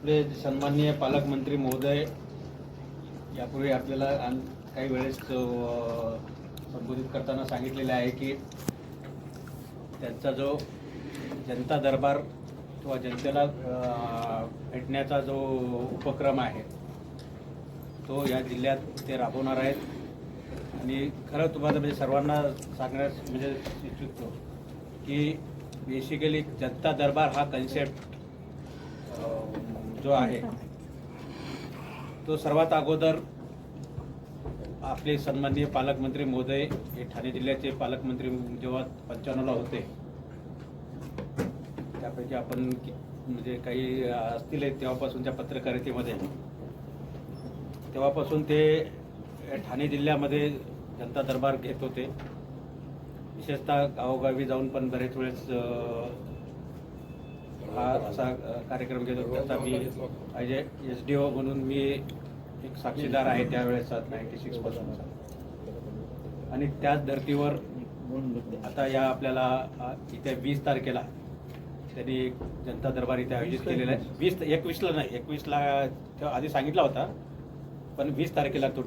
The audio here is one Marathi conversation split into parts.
आपले सन्माननीय पालकमंत्री महोदय यापूर्वी आपल्याला काही वेळेस संबोधित करताना सांगितलेलं आहे की त्यांचा जो जनता दरबार किंवा जनतेला भेटण्याचा जो उपक्रम आहे तो या जिल्ह्यात ते राबवणार आहेत. आणि खरं तुम्हाला म्हणजे सर्वांना सांगण्यास म्हणजे इच्छितो की बेसिकली जनता दरबार हा कन्सेप्ट जो आहे तो सर्वात अगोदर आपले सन्माननीय पालकमंत्री महोदय हे ठाणे जिल्ह्याचे पालकमंत्री जेव्हा पंच्याण्णवला होते त्यापैकी आपण म्हणजे काही असतील तेव्हापासून त्या पत्रकारितेमध्ये. तेव्हापासून ते ठाणे जिल्ह्यामध्ये जनता दरबार घेत होते. विशेषतः गावोगावी जाऊन पण बरेच वेळेस हा असा कार्यक्रम घेत. होता त्याचा मी ॲज एस डी ओ म्हणून मी एक साक्षीदार आहे त्यावेळेस नाईन्टी सिक्स पासूनचा आणि त्याच धर्तीवर आता या आपल्याला इथे वीस तारखेला त्यांनी एक जनता दरबार इथे आयोजित केलेला आहे. वीस एकवीसला नाही एकवीसला आधी सांगितला होता पण वीस तारखेला तुट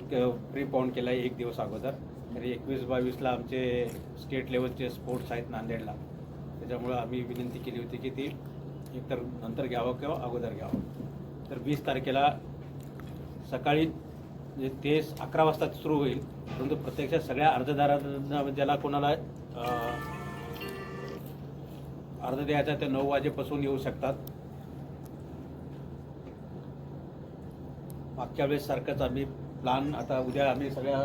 प्री पाऊंड केला आहे एक दिवस अगोदर. तरी एकवीस बावीसला आमचे स्टेट लेवलचे स्पोर्ट्स आहेत नांदेडला. त्याच्यामुळं आम्ही विनंती केली होती की ती एकतर नंतर घ्यावं किंवा अगोदर घ्यावं. तर वीस तारखेला सकाळी म्हणजे ते अकरा वाजता सुरू होईल. परंतु प्रत्यक्षात सगळ्या अर्जदारांना म्हणजे ज्याला कोणाला अर्ज द्यायचा ते नऊ वाजेपासून येऊ शकतात. मागच्या वेळेस सारखंच आम्ही प्लान आता उद्या आम्ही सगळ्या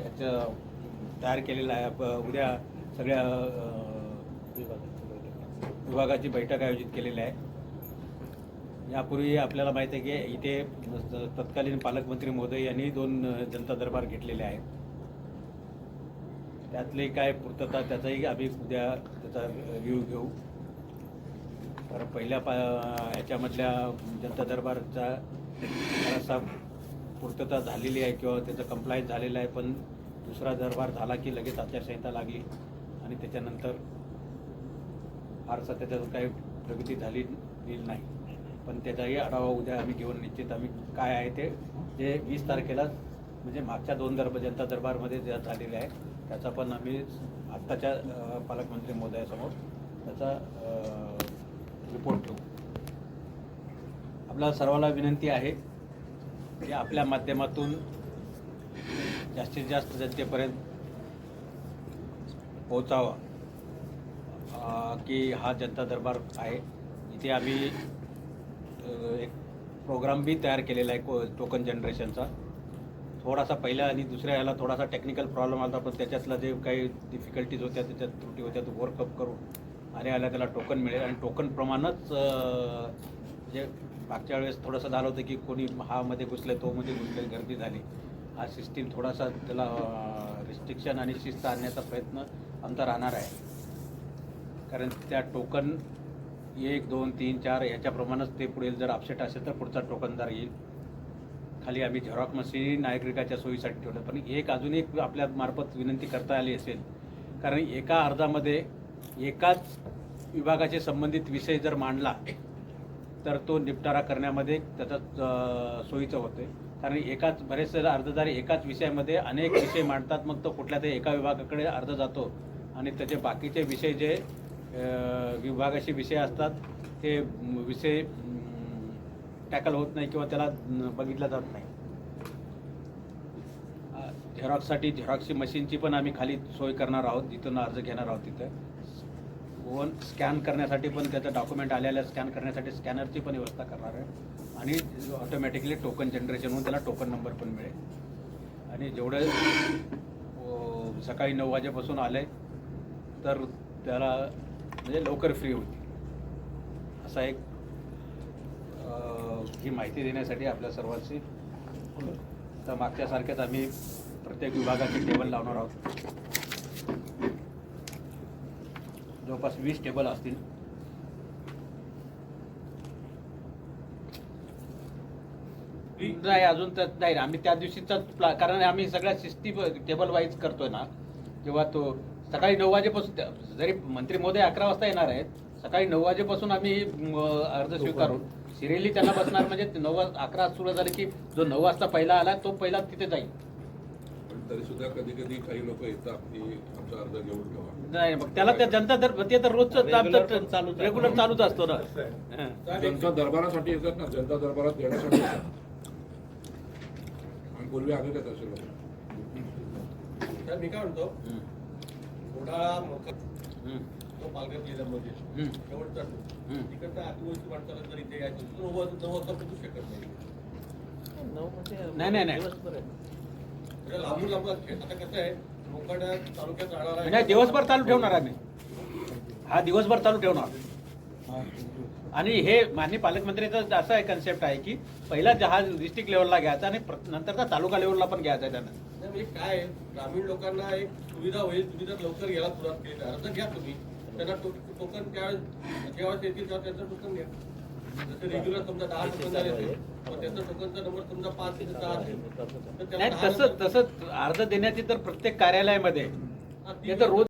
याचं तयार केलेलं आहे. उद्या सगळ्या विभागाची बैठक आयोजित केलेली आहे. यापूर्वी आपल्याला माहीत आहे की इथे तत्कालीन पालकमंत्री महोदय यांनी दोन जनता दरबार घेतलेले आहेत. त्यातले काय पूर्तता त्याचाही आम्ही उद्या त्याचा व्ह्यू घेऊ. तर पहिल्या पा याच्यामधल्या जनता दरबारचा जरासा पूर्तता झालेली आहे किंवा त्याचं कंप्लायन्स झालेलं आहे पण दुसरा दरबार झाला की लगेच आचारसंहिता लागली आणि त्याच्यानंतर फारसा त्याच्यात काही प्रगती झाली नाही. पण त्याचाही आढावा उद्या आम्ही घेऊन निश्चित आम्ही काय आहे ते जे वीस तारखेला म्हणजे मागच्या दोन दरब जनता दरबारमध्ये जे झालेले आहे त्याचा पण आम्ही आत्ताच्या पालकमंत्री महोदयासमोर त्याचा रिपोर्ट ठेवू. आपल्या सर्वांना विनंती आहे की आपल्या माध्यमातून जास्तीत जास्त जनतेपर्यंत पोहोचावा. की हा जनता दरबार आहे. इथे आम्ही एक प्रोग्राम बी तयार केलेला आहे को टोकन जनरेशनचा थोडासा पहिल्या आणि दुसऱ्या याला थोडासा टेक्निकल प्रॉब्लेम आला पण त्याच्यातला जे काही डिफिकल्टीज होत्या त्याच्यात त्रुटी होत्या तो वर्कअप करून आणि आल्या त्याला टोकन मिळेल. आणि टोकनप्रमाणेच जे म्हणजे मागच्या वेळेस थोडंसं झालं होतं की कोणी हामध्ये घुसले तो मध्ये घुसले गर्दी झाली. हा सिस्टीम थोडासा त्याला रिस्ट्रिक्शन आणि शिस्त आणण्याचा प्रयत्न आमचा राहणार आहे. कारण त्या टोकन एक दोन तीन चार याच्याप्रमाणेच ते पुढे जर अपसेट असेल तर पुढचा टोकनदार येईल. खाली आम्ही झेरॉक मशीन नागरिकाच्या सोयीसाठी ठेवलं. पण एक अजून एक आपल्या मार्फत विनंती करता आली असेल. कारण एका अर्जामध्ये एकाच विभागाचे संबंधित विषय जर मांडला तर तो निपटारा करण्यामध्ये त्याचा सोयीचं होते कारण एकाच बरेचसे अर्जदार एकाच विषयामध्ये अनेक विषय मांडतात. मग तो कुठल्या तरी एका विभागाकडे अर्ज जातो. आणि त्याचे बाकीचे विषय जे विभागाशी विषय असतात. ते विषय टॅकल होत नाही किंवा त्याला बघितला जात नाही. झेरॉक्ससाठी झेरॉक्सची मशीनची पण आम्ही खाली सोय करणार आहोत. जिथून अर्ज घेणार आहोत तिथं. वन स्कॅन करण्यासाठी पण त्याचं डॉक्युमेंट आलेलं स्कॅन करण्यासाठी स्कॅनरची पण व्यवस्था करणार आहे. आणि ऑटोमॅटिकली टोकन जनरेशन होऊन त्याला टोकन नंबर पण मिळेल. आणि जेवढं सकाळी नऊ वाजेपासून आले तर त्याला म्हणजे लवकर फ्री होतील असा एक ही माहिती देण्यासाठी आपल्या सर्वांची तर मागच्यासारख्याच आम्ही प्रत्येक विभागाचे टेबल लावणार आहोत. जवळपास वीस टेबल असतील. नाही अजून तर नाही आम्ही त्या दिवशीचाच प्ला कारण आम्ही सगळ्या शिस्ती टेबल वाईज करतोय ना जेव्हा तो सकाळी नऊ वाजेपासून त्या- जरी मंत्री महोदय अकरा वाजता येणार आहेत सकाळी नऊ वाजेपासून आम्ही अर्ज स्वीकारून सिरियली त्यांना बसणार. म्हणजे नऊ वाज- अकरा सुरू झाले की जो नऊ वाजता पहिला आला तो पहिला तिथे जाईल. पण तरी सुद्धा कधी कधी काही लोक येतात की आमचा अर्ज घेऊन ठेवा. नाही मग त्याला त्या जनता दर ते तर रोजचं चालूच आहे. रेग्युलर चालूच असतो ना. जनता दरबारासाठी येतात ना जनता दरबारात देण्यासाठी आणि पूर्वी आलेले आहेत असे लोक तर मी काय म्हणतो. घोडाळा मोठा हं. तो पालघर जिल्ह्यामध्ये. शेवटचा हं. तिकडच्या आदिवासी माणसाला जर इथे यायचं तर नऊ नऊ वाजता पोहोचू शकत नाही म्हणजे नाही, नाही, नाही. दिवसभर आहे. म्हणजे लांबून लांबून आता कसं आहे मोकाड्या तालुक्यात राहणारा नाही दिवसभर चालू ठेवणार आम्ही हा दिवसभर चालू ठेवणार आणि हे माननीय पालकमंत्र्याचं असं आहे कन्सेप्ट आहे की पहिला जहाज डिस्ट्रिक्ट लेवलला घ्यायचा आणि प्र- नंतरचा तालुका लेवलला पण घ्यायचा आहे त्यांना म्हणजे काय आहे, ग्रामीण लोकांना एक सुविधा होईल तुम्ही जर लवकर यायला सुरुवात केली तर अर्ज घ्या तुम्ही. त्यांना टोकन त्या जेव्हा येतील तेव्हा त्यांचं टोकन घ्या. जसं रेग्युलर समजा दहा टोकन झाले नाही तसं तसं अर्ज देण्याची तर प्रत्येक कार्यालयामध्ये. रोज